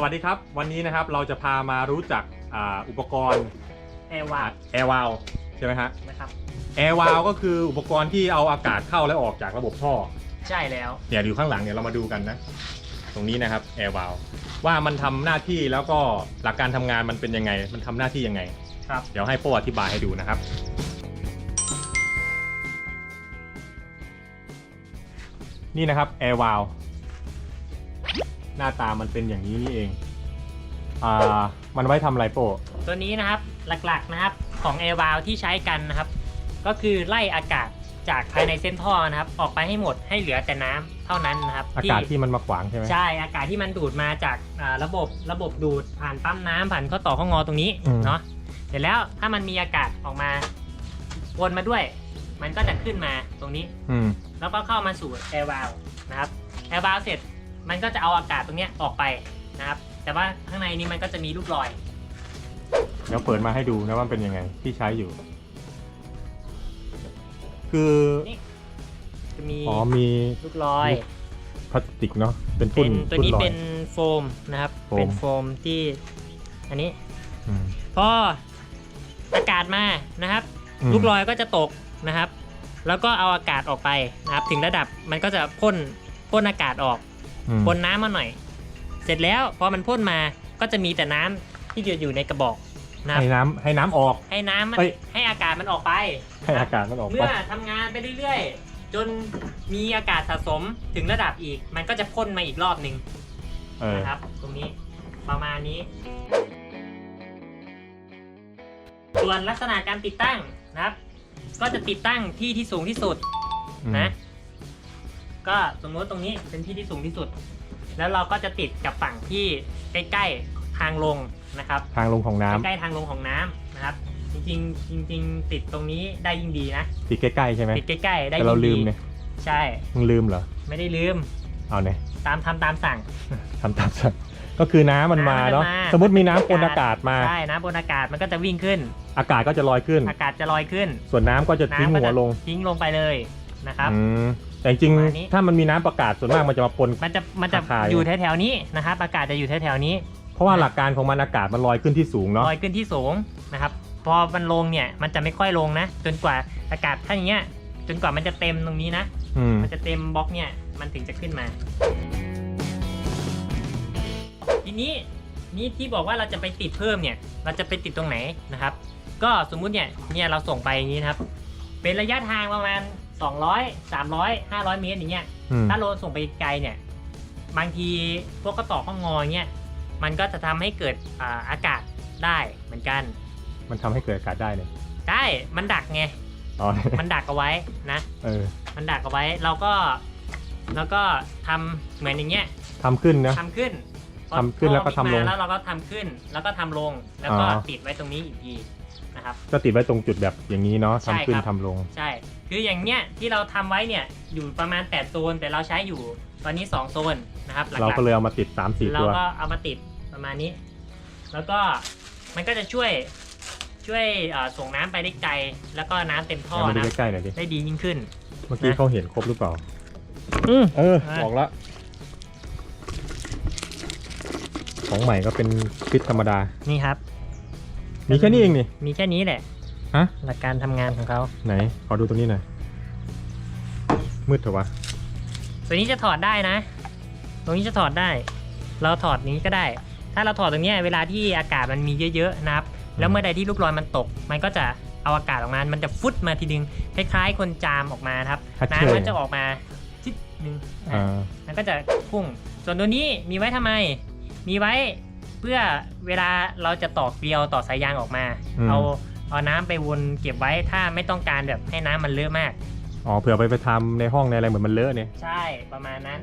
สวัสดีครับ วันนี้นะครับเราจะพามารู้จักอ่าอุปกรณ์แอร์วาดแอร์วาลใช่ไหมฮะนะครับแอร์วาลก็คืออุปกรณ์ที่เอาอากาศเข้าและออกจากระบบท่อใช่แล้ว เนี่ยอยู่ข้างหลังเนี่ยเรามาดูกันนะ ตรงนี้นะครับแอร์วาลว่ามันทำหน้าที่แล้วก็หลักการทำงานมันเป็นยังไง มันทำหน้าที่ยังไง ครับ เดี๋ยวให้โป้อธิบายให้ดูนะครับ นี่นะครับแอร์วาล หน้าตามันเป็นอย่างนี้นี่เองอ่ามันไว้ทำอะไรโป้ตัวนี้นะครับหลักๆนะครับของแอร์วาลที่ใช้กันนะครับ ก็คือไล่อากาศจากภายในเส้นท่อนะครับ ออกไปให้หมดให้เหลือแต่น้ำเท่านั้นนะครับอากาศที่มันมาขวางใช่ไหมใช่อากาศที่มันดูดมาจากอ่าระบบระบบดูดผ่านปั๊มน้ำผ่านข้อต่อข้องอตรงนี้เนาะเสร็จแล้วถ้ามันมีอากาศออกมาวนมาด้วย มันก็จะขึ้นมาตรงนี้ อืม แล้วก็เข้ามาสู่แอร์วาลนะครับแอร์วาลเสร็จ มันก็จะเอาอากาศตรงเนี้ยออกไปนะครับ แต่ว่าข้างในนี้มันก็จะมีลูกรอย เดี๋ยวเปิดมาให้ดูนะว่ามันเป็นยังไงที่ใช้อยู่ คือนี่ จะมีอ๋อมีลูกรอย พลาสติกเนาะเป็นเป็ทุ่นนตัวทุ่นนี้ลอย เป็นโฟมนะครับ โฟม เป็นโฟมที่อันนี้ อืมพออากาศมานะครับ มลูกรอยก็จะตกนะครับ แล้วก็เอาอากาศออกไปนะครับ ถึงระดับมันก็จะพ่นพ่นอากาศออกอืม พ่นน้ำมาหน่อย เสร็จแล้วพอมันพ่นมาก็จะมีแต่น้ำที่อยู่ในกระบอกนะครับให้น้ำให้น้ำออก ให้น้ำมันเอ้ยให้อากาศมันออกไป ให้อากาศมันออกไปเมื่อทำงานไปเรื่อยๆ จนมีอากาศสะสมถึงระดับอีก มันก็จะพ่นมาอีกรอบหนึ่งเออนะครับ ตรงนี้ประมาณนี้ ส่วนลักษณะการติดตั้งนะครับ ก็จะติดตั้งที่ที่สูงที่สุดอืมนะ ก็สมมติตรงนี้เป็นที่ที่สูงที่สุด แล้วเราก็จะติดกับฝั่งที่ใกล้ๆทางลงนะครับ ทางลงของน้ำใกล้ๆทางลงของน้ำนะครับ จริงๆจริง ๆ ติดตรงนี้ได้ยิ่งดีนะ ติดใกล้ๆใช่ไหมติดใกล้ๆ ได้แต่ยิ่เรางลืดีมเนี่ยใช่ มึงลืมเหรอไม่ได้ลืมเอาเนี่ยตามทำตามสั่ง ทำตามสั่งก็คือน้ำมันมาน้ำมันเนาะมา สมมติมีน้ำปนอากาศมา ใช่น้ำบนอากาศมันก็จะวิ่งขึ้น อากาศก็จะลอยขึ้น อากาศจะลอยขึ้นส่วนน้ำก็จะทิ้งน้ำก็หัวจะลงทิ้งลงไปเลยนะครับ อืม แต่จริงประมาณนี้ๆถ้ามันมีน้ำประกาศส่วนมากมันจะมาปน มันจะมันจะคล้ายๆ อยู่แถวๆนี้นะครับอากาศจะอยู่แถวๆนี้เพราะว่าหลักการของมันอากาศมันลอยขึ้นที่สูงเนาะลอยขึ้นที่สูงนะครับ พอมันลงเนี่ยมันจะไม่ค่อยลงนะ จนกว่าอากาศถ้าอย่างเงี้ยจนกว่ามันจะเต็มตรงนี้นะ อืมมันจะเต็มบล็อกเนี่ยมันถึงจะขึ้นมา ทีนี้นี่ที่บอกว่าเราจะไปติดเพิ่มเนี่ย เราจะไปติดตรงไหนนะครับ ก็สมมุติเนี่ยเนี่ยเราส่งไปอย่างนี้นะครับ เป็นระยะทางประมาณ 200 300 500เมตรอย่างเงี้ยอืมถ้าเราส่งไปไกลเนี่ย บางทีพวกกระต่อข้องงอเงี้ยมันก็จะทำให้เกิดอ่าอากาศได้เหมือนกัน มันทำให้เกิดอากาศได้เนี่ยได้ มันดักไงอ๋อมันดักเอาไว้นะเออมันดักเอาไว้เราก็เราก็ทำเหมือนอย่างเงี้ยทำขึ้นนะทำขึ้นพอทำขึ้นแล้วก็ทำลงพอมาแล้วเราก็ทำขึ้นแล้วก็ทำลงแล้วก็อ๋อติดไว้ตรงนี้อีกที นะครับ ก็ติดไว้ตรงจุดแบบอย่างนี้เนาะใช่ทำขึ้นครับ ทำลง ใช่ คืออย่างเนี้ยที่เราทำไว้เนี่ยอยู่ประมาณ 8 โซน แต่เราใช้อยู่ตอนนี้ 2 โซนนะครับหลักๆ เราก็เลยเอามาติด3 4เราตัว ก็เอามาติดประมาณนี้ แล้วก็มันก็จะช่วยช่วยเอ่อส่งน้ำไปได้ไกล แล้วก็น้ำเต็มท่อเอามาดูนะใกล้ๆหน่อยดิ ได้ดียิ่งขึ้น เมื่อกี้นะ เขาเห็นครบหรือเปล่า อืม เอออะบอกแล้วของใหม่ก็เป็นฟิตธรรมดา นี่ครับ มีแค่นี้เองนี่ มีแค่นี้แหละฮะ หลักการทำงานของเขาไหน ขอดูตรงนี้หน่อย มืดเถอะวะ ตัวนี้จะถอดได้นะ ตรงนี้จะถอดได้ เราถอดนี้ก็ได้ ถ้าเราถอดตรงเนี้ยเวลาที่อากาศมันมีเยอะๆนะครับ แล้วเมื่อใดที่ลูกรอยมันตก มันก็จะเอาอากาศออกมา มันจะฟุตมาทีนึงคล้ายๆ คนจามออกมานะครับฮัทเชย น้ำมันจะออกมาจิดนึง อ่า มันก็จะพุ่ง ส่วนตัวนี้มีไว้ทำไม มีไว้ เพื่อเวลาเราจะต่อเกลียวต่อสายยางออกมา อืม เอาเอาน้ำไปวนเก็บไว้ถ้าไม่ต้องการแบบให้น้ำมันเลอะมาก อ๋อเผื่อไปไปทำในห้องในอะไรเหมือนมันเลอะเนี่ย ใช่ประมาณนั้น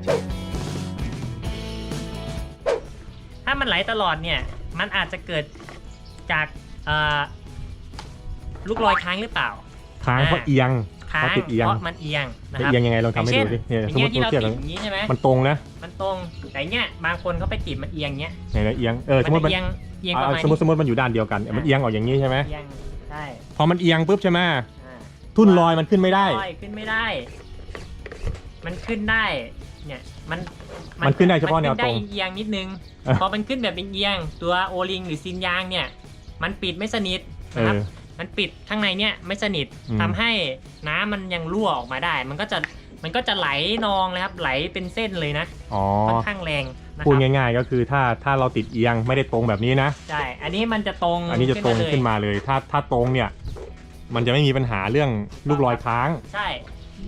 ถ้ามันไหลตลอดเนี่ย มันอาจจะเกิดจากเอ่อลูกรอยค้างหรือเปล่า ค้างเพราะเอียง ค้างเพราะติดเอียงเพราะมันเอียงนะจะครับเอียงยังไงลองทำให้อย่างดูเช่นดิเนี่ยอย่างสมมเงี้ยติที่เราเราเทียบกันติดอย่างนี้ใช่ไหมมันตรงนะ มันตรงแต่เนี้ยบางคนเขาไปติดมันเอียงเนี้ยไหนนะเอียงเออสมัมมติจะมันเอียงเอียงประอ่ามาณสมมตินี้สมมติมันอยู่ด้านเดียวกันมันเอียงออกอย่างนี้ใช่ไหมเอียงใช่พอมันเอียงปุ๊บใช่ไหมอ่าทุ่นลอยมันขึ้นไม่ได้ลอยขึ้นไม่ได้ มันขึ้นได้เนี่ยมันมันขึ้นได้เฉพาะแนวตรงมัขึ้ได้เอียงๆนิดนึงเออพอมันขึ้นแบบเอียงๆตัวโอลิงหรือซินยางเนี่ย มันปิดไม่สนิทเอนะครับอ มันปิดข้างในเนี่ยไม่สนิทอืมทำให้น้ำมันยังรั่วออกมาได้ มันก็จะมันก็จะไหลนองเลยครับไหลเป็นเส้นเลยนะอ๋อ ค่อนข้างแรงนะคพูดรับง่ายๆก็คือถ้าถ้าเราติดเอียงไม่ได้ตรงแบบนี้นะ ใช่อันนี้มันจะตรงอันนี้จะตรงเลยขึ้นมาเลย ถ้าถ้าตรงเนี่ย มันจะไม่มีปัญหาเรื่องลูกรอยค้าง ใช่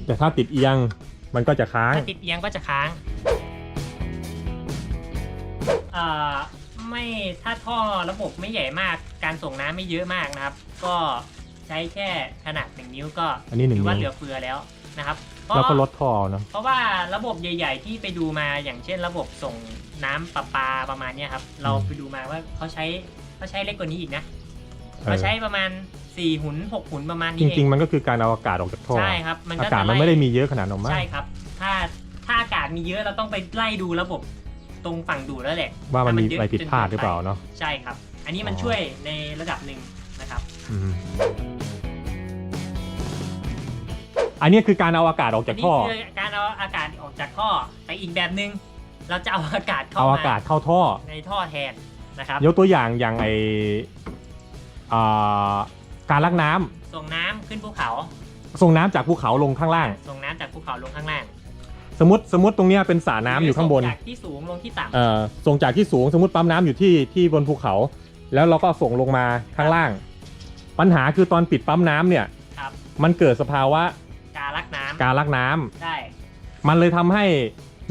แต่ถ้าติดเอียงมันก็จะค้าง ถ้าติดเอียงก็จะค้างเอ่อ ไม่ถ้าท่อระบบไม่ใหญ่มาก การส่งน้ำไม่เยอะมากนะครับ ก็ใช้แค่ขนาดหนึ่งนิ้วก็อันนี้หนึ่งถืว่านิ้วเหลือเฟือแล้วนะครับเพราะแล้วก็ลดท่อเนาะ เพราะว่าระบบใหญ่ ๆ ที่ไปดูมาอย่างเช่น ระบบส่งน้ำประปาประมาณเนี้ยครับ เราไปดูมาว่าเขาใช้เขาใช้เล็กกว่านี้อีกนะเขาใช้ประมาณ4หุ่น6หุ่นประมาณจนี้เอริงงๆมันก็คือการเอาอากาศออกจากท่อ ใช่ครับ มันอาก็กาศจะมันล่ไม่ได้มีเยอะขนาดนั้นมั้ง ใช่ครับ ถ้าถ้าอากาศมีเยอะเราต้องไปไล่ดูระบบ ตรงฝั่งดูดแล้วแหละว่ามันมีถ้เยอะไรผิดพลาดหรือเปล่าเนาะใช่ครับ อันนี้มันอ๋อช่วยในระดับหนึ่งนะครับอืมอันนี้คือการเอาอากาศออกจากท่อนนี้คือการเอาอากาศออกจากท่อแต่อีกแบบหนึ่งเราจะเอาอากาศเข้าเอามาอากาศเข้าท่อในท่อแทนนะครับยกตัวอย่างอย่างไออ่าการลักน้ำส่งน้ำขึ้นภูเขา ส่งน้ำจากภูเขาลงข้างล่าง ส่งน้ำจากภูเขาลงข้างล่าง สมมติสมมติตรงเนี้ยเป็นสระน้ำอยู่ข้างบนส่จากที่สูงลงที่ต่ำ เอ่อส่งจากที่สูงสมมติปั๊มน้ำอยู่ที่ที่บนภูเขา แล้วเราก็ส่งลงมาข้างล่าง ปัญหาคือตอนปิดปั๊มน้ำเนี่ยครับ มันเกิดสภาวะการลักน้ำการลักน้ำใช่มันเลยทำให้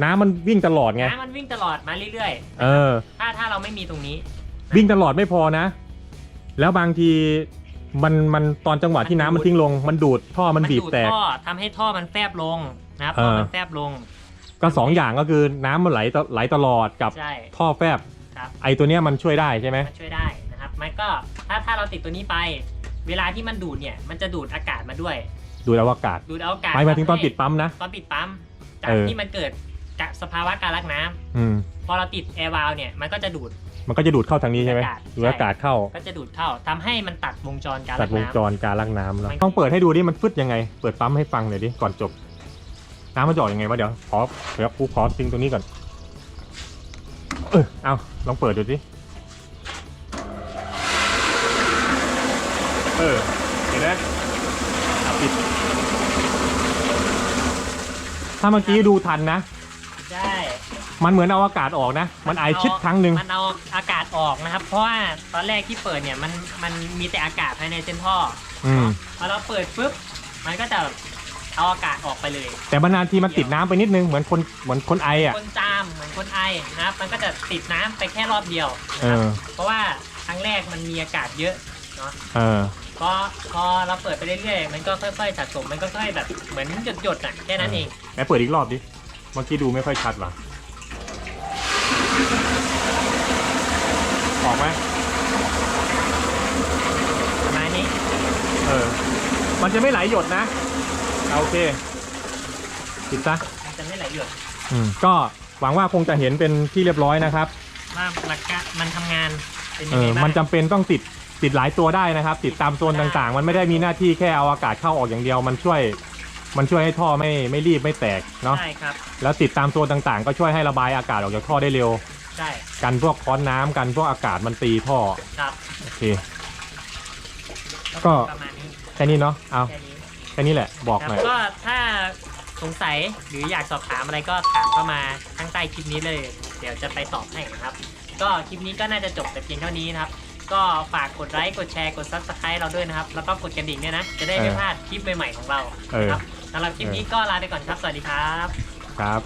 น้ำมันวิ่งตลอดไง น้ำมันวิ่งตลอดมาเรื่อยเออ ๆ ถ้าถ้าเราไม่มีตรงนี้ วิ่งตลอดไม่พอนะ แล้วบางทีมันมันตอนจังหวะที่น้ำมันทิ้งลง มันดูดท่อมันบีบดูดแตก ท่อทำให้ท่อมันแฟบลง นะครับเออท่อมันแฟบลง ก็สองอย่างก็คือน้ำมันไหลตไหลตลอดกับใช่ ท่อแฟบครับ ไอตัวเนี้ยมันช่วยได้ใช่ไหมมันช่วยได้นะครับ มันก็ถ้าถ้าเราติดตัวนี้ไป เวลาที่มันดูดเนี่ย มันจะดูดอากาศมาด้วย ดูดเอาอากาศดูดเอาอากาศหมายถึงตอนทำให้ปิดปั๊มนะ ตอนปิดปั๊ม จากเออ ที่มันเกิดจากสภาวะการลักน้ำอืมพอเราติดแอร์วาลเนี่ย มันก็จะดูด มันก็จะดูดเข้าทางนี้ใช่ไหมอากาศ ดูดอากาศเข้าก็จะดูดเข้าทำให้มันตัดวงจรการตัลัดกวงน้ำ จรการลักน้ำเนาะมัน ต้องเปิดให้ดูดิมันฟึดยังไง เปิดปั๊มให้ฟังหน่อยดิก่อนจบ น้ำมันจะออกยังไงวะเดี๋ยวขอเดี๋ยวกูขอทิ้งตรงนี้ก่อน เออเอาลองเปิดดูสิเออ เห็นไหมอะปิด ถ้าเมื่อกี้ดูทันนะ ใช่ มันเหมือนเอาอากาศออกนะ มันไอชิดครั้งหนึ่ง มันเอาอากาศออกนะครับ เพราะว่าตอนแรกที่เปิดเนี่ยมันมันมีแต่อากาศภายในเส้นท่ออืมพอเราเปิดปุ๊บ มันก็จะ เอาอากาศออกไปเลยแต่บางนานทีมันติดน้ำไปนิดนึงเหมือนคนเหมือนคนไออะ คนจามเหมือนคนไอนะครับ มันก็จะติดน้ำไปแค่รอบเดียวเอนะครับอ เพราะว่าครั้งแรกมันมีอากาศเยอะเนาะเออ พอพอเราเปิดไปเรื่อยๆมันก็ค่อยๆสะสมมันก็ค่อยแบบเหมือนหยดๆน่ะแค่นั้นเองไหนเปิดอีกรอบดิ เมื่อกี้ดูไม่ค่อยชัดว่ะ ออกไหมประมาณนี้ เออ มันจะไม่ไหลหยดนะเอา โอเคปิดซะมันจะไม่ไหลหยดอืมก็หวังว่าคงจะเห็นเป็นที่เรียบร้อยนะครับว่าหลักการมันทำงานเป็นเอยังไงอบ้างมันจำเป็นต้องติดติดหลายตัวได้นะครับ ติดตามโซนต่างๆ มันไม่ได้มีหน้าที่แค่เอาอากาศเข้าออกอย่างเดียว มันช่วย มันช่วยให้ท่อไม่ไม่รีบไม่แตกเนาะใช่ครับแล้วติดตามโซนต่างๆ ก็ช่วยให้ระบายอากาศออกจากท่อได้เร็ว ใช่กันพวกค้อนน้ำกันพวกอากาศมันตีท่อครับโอเค ก็ ประมาณนี้แค่นี้เนาะเอา แค่นี้แค่นี้แหละบอกครับหน่อยก็ถ้าสงสัยหรืออยากสอบถามอะไรก็ถามเข้ามาข้างใต้คลิปนี้เลย เดี๋ยวจะไปตอบให้นะครับ ก็คลิปนี้ก็น่าจะจบแต่เพียงเท่านี้นะครับ ก็ฝากกดไลค์กดแชร์กด subscribe เราด้วยนะครับ แล้วก็กดกระดิ่งด้วยนะ จะได้ไม่เออพลาดคลิปใหม่ๆของเราเออครับสำหรับคลิปนี้ก็ลาไปก่อนครับ สวัสดีครับ ครับ